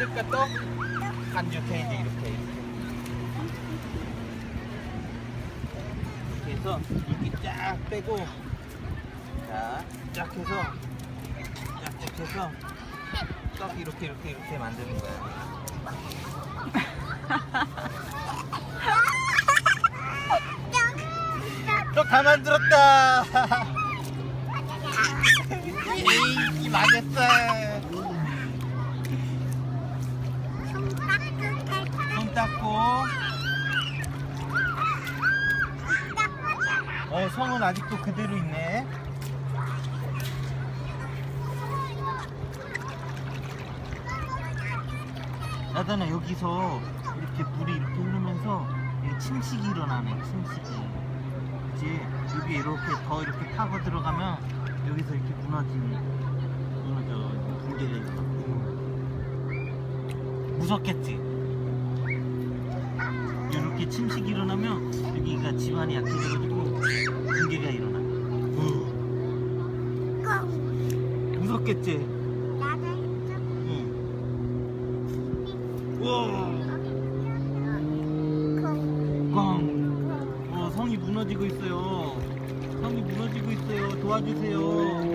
만들까 또? 반죽해 이제 이렇게 이렇게 해서 이렇게 쫙 빼고 자, 쫙 해서 쫙쫙 해서 떡 이렇게 이렇게 이렇게 만드는 거야. 떡 다 만들었다. 에이, 망했어. 손 닦고. 어, 성은 아직도 그대로 있네. 나다나 여기서 이렇게 물이 이렇게 흐르면서 침식이 일어나네, 침식이. 이제 여기 이렇게 더 이렇게 파고 들어가면 여기서 이렇게 무너지는, 무너져, 있어. 무섭겠지? 이렇게 침식이 일어나면 여기가 집안이 약해져가지고 붕괴가 일어나. 어, 무섭겠지? 응. 우와. 꽝. 어, 성이 무너지고 있어요. 성이 무너지고 있어요. 도와주세요.